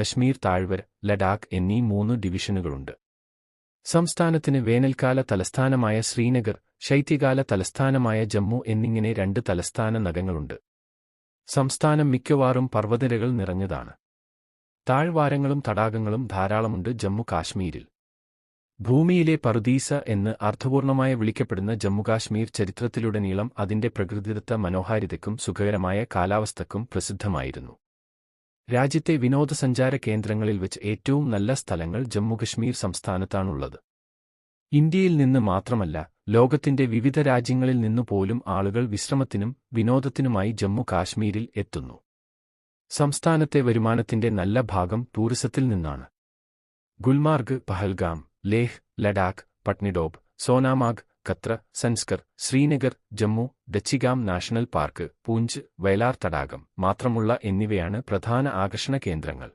കശ്മീർ താഴ്വര ലഡാക്ക് എന്നീ മൂന്ന് ഡിവിഷനുകളുണ്ട്. സംസ്ഥാനത്തിന് വേനൽക്കാല തലസ്ഥാനമായ ശ്രീനഗർ ശൈത്യകാല തലസ്ഥാനമായ ജമ്മു എന്നിങ്ങനെ രണ്ട് തലസ്ഥാന നഗങ്ങളുണ്ട്. സംസ്ഥാനം മിക്കവാറും പർവതനിരകൾ നിറഞ്ഞതാണ്. താഴ്വാരങ്ങളും തടാകങ്ങളും ധാരാളമുണ്ട് ജമ്മു കാശ്മീരിൽ. ഭൂമിയിലെ പറുദീസ എന്ന് അർത്ഥപൂർണമായി വിളിക്കപ്പെടുന്ന ജമ്മുകാശ്മീർ ചരിത്രത്തിലുടനീളം അതിന്റെ പ്രകൃതിദത്ത മനോഹാരിതയ്ക്കും സുഖകരമായ കാലാവസ്ഥക്കും പ്രസിദ്ധമായിരുന്നു. രാജ്യത്തെ വിനോദസഞ്ചാര കേന്ദ്രങ്ങളിൽ വെച്ച് ഏറ്റവും നല്ല സ്ഥലങ്ങൾ ജമ്മുകശ്മീർ സംസ്ഥാനത്താണുള്ളത്. ഇന്ത്യയിൽ നിന്ന് മാത്രമല്ല ലോകത്തിന്റെ വിവിധ രാജ്യങ്ങളിൽ നിന്നു പോലും ആളുകൾ വിശ്രമത്തിനും വിനോദത്തിനുമായി ജമ്മു കാശ്മീരിൽ എത്തുന്നു. സംസ്ഥാനത്തെ വരുമാനത്തിന്റെ നല്ല ഭാഗം ടൂറിസത്തിൽ നിന്നാണ്. ഗുൽമാർഗ് പഹൽഗാം ലേഹ് ലഡാക്ക് പട്നിഡോബ് സോനാമാഗ് ഖത്ര സൻസ്കർ ശ്രീനഗർ ജമ്മു ഡച്ചിഗാം നാഷണൽ പാർക്ക് പൂഞ്ച് വയലാർ തടാകം മാത്രമുള്ള എന്നിവയാണ് പ്രധാന ആകർഷണ കേന്ദ്രങ്ങൾ.